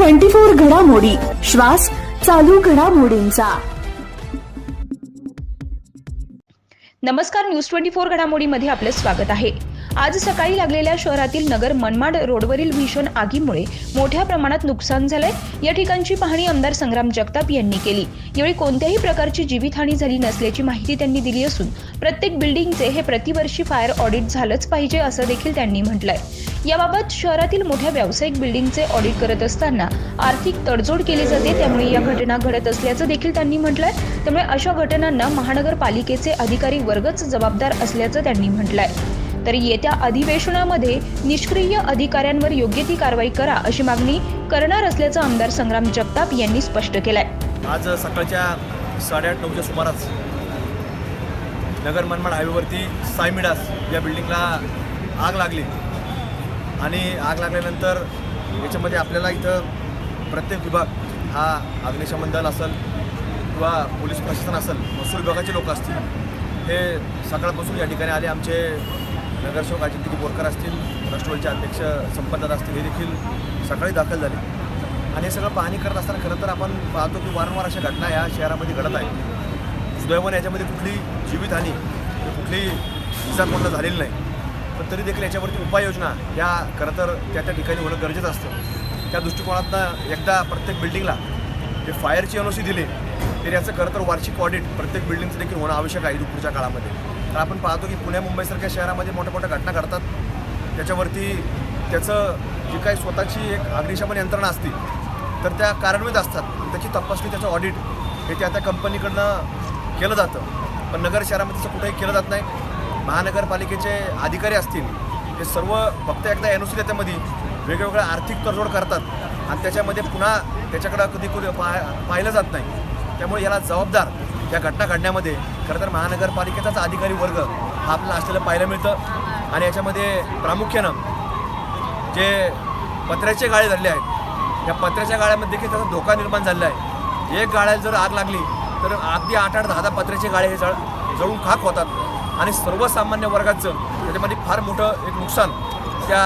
Twenty four घडामोडी. श्वास चालू घडामोडींचा. नमस्कार न्यूज ट्वेंटी फोर घडामोडीमध्ये आपलं स्वागत आहे. आज सकाळी लागलेल्या शहरातील नगर मनमाड रोडवरील भीषण आगीमुळे मोठ्या प्रमाणात नुकसान झालंय. या ठिकाणची पाहणी आमदार संग्राम जगताप यांनी केली. यावेळी कोणत्याही प्रकारची जीवितहानी झाली नसल्याची माहिती त्यांनी दिली असून प्रत्येक बिल्डिंगचे हे प्रतिवर्षी फायर ऑडिट झालंच पाहिजे असं देखील त्यांनी म्हटलंय. याबाबत शहरातील मोठ्या व्यावसायिक बिल्डिंगचे ऑडिट करत असताना आर्थिक तडजोड केली जाते त्यामुळे या घटना घडत असल्याचं देखील त्यांनी म्हटलंय. त्यामुळे अशा घटनांना महानगरपालिकेचे अधिकारी वर्गच जबाबदार असल्याचं त्यांनी म्हटलंय. तर येत्या अधिवेशनामध्ये निष्क्रिय अधिकाऱ्यांवर योग्य ती कारवाई करा अशी मागणी करणार असल्याचं आमदार संग्राम जगताप यांनी स्पष्ट केलंय. आज सकाळच्या साडेआठ नऊच्या सुमारास नगर मनमाड हायवेवरती सायमिडास या बिल्डिंगला आग लागली. आणि आग लागल्यानंतर याच्यामध्ये आपल्याला इथं प्रत्येक विभाग हा अग्निशमन दल असेल किंवा पोलीस प्रशासन असेल महसूल विभागाचे लोक असतील हे सकाळपासून या ठिकाणी आले. आमचे नगरसेवक अजिंक्य बोरकर असतील राष्ट्रवादीचे अध्यक्ष संपतदार असतील हे देखील सकाळी दाखल झाले. आणि हे सगळं पाहणी करत असताना खरं तर आपण पाहतो की वारंवार अशा घटना या शहरामध्ये घडत आहेत. सुदैवाने याच्यामध्ये कुठली जीवितहानी कुठली इजा कोणाला झालेली नाही. पण तरी देखील याच्यावरती उपाययोजना या खरं तर त्या त्या ठिकाणी होणं गरजेचं असतं. त्या दृष्टिकोनातनं एकदा प्रत्येक बिल्डिंगला जे फायरची एन दिली तर याचं खरं तर वार्षिक ऑडिट प्रत्येक बिल्डिंगचं देखील होणं आवश्यक आहे पुढच्या काळामध्ये. तर आपण पाहतो की पुण्या मुंबईसारख्या शहरामध्ये मोठ्या मोठ्या घटना घडतात. त्याच्यावरती त्याचं जी काही स्वतःची एक अग्निशमन यंत्रणा असते तर त्या कारणवित असतात. त्याची तपासणी त्याचं ऑडिट हे त्या त्या कंपनीकडनं केलं जातं. पण नगर शहरामध्ये तसं कुठेही केलं जात नाही. महानगरपालिकेचे अधिकारी असतील हे सर्व फक्त एकदा एन ओ सी त्यामध्ये वेगवेगळ्या आर्थिक तडजोड करतात आणि त्याच्यामध्ये पुन्हा त्याच्याकडं कधी कुठे पाह पाहिलं जात नाही. त्यामुळे याला जबाबदार या घटना घडण्यामध्ये खरं तर महानगरपालिकेचाच अधिकारी वर्ग हा आपल्याला असलेलं पाहायला मिळतं. आणि याच्यामध्ये प्रामुख्यानं जे पत्र्याचे गाळे झाले आहेत या पत्र्याच्या गाळ्यामध्ये देखील त्याचा धोका निर्माण झालेला आहे. एक गाळ्याला जर आग लागली तर अगदी आठ आठ दहा दहा पत्र्याचे गाळे हे जळ जळून खाक होतात. आणि सर्वसामान्य वर्गाचं त्याच्यामध्ये फार मोठं एक नुकसान त्या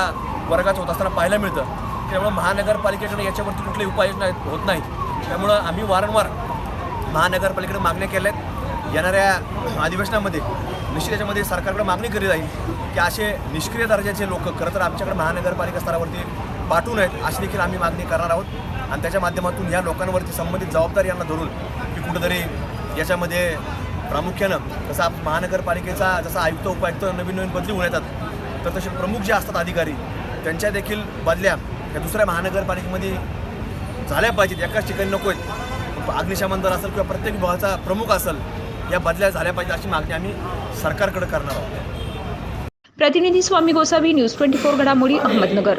वर्गाचं होत असताना पाहायला मिळतं. त्यामुळं महानगरपालिकेकडे याच्यावरती कुठलीही उपाययोजना होत नाहीत. त्यामुळं आम्ही वारंवार महानगरपालिकेकडे मागण्या केल्या आहेत येणाऱ्या अधिवेशनामध्ये निश्चित याच्यामध्ये सरकारकडे मागणी केली जाईल की असे निष्क्रिय दर्जाचे लोक खरं तर आमच्याकडे महानगरपालिका स्तरावरती पाठवून आहेत अशी देखील आम्ही मागणी करणार आहोत. आणि त्याच्या माध्यमातून या लोकांवरती संबंधित जबाबदारी यांना धरून की कुठंतरी याच्यामध्ये प्रामुख्यानं जसा महानगरपालिकेचा जसा आयुक्त उपायुक्त नवीन नवीन बदली होऊन येतात तर तसे प्रमुख जे असतात अधिकारी त्यांच्या देखील बदल्या या दुसऱ्या महानगरपालिकेमध्ये झाल्या पाहिजेत. एकाच ठिकाणी नको आहेत. अग्निशमन दल असेल किंवा प्रत्येक विभागाचा प्रमुख असेल या बदल्या झाल्या पाहिजे अशी मागणी आम्ही सरकारकडे करणार आहोत. प्रतिनिधी Swami Gosavi news twenty four घडामोडी अहमदनगर.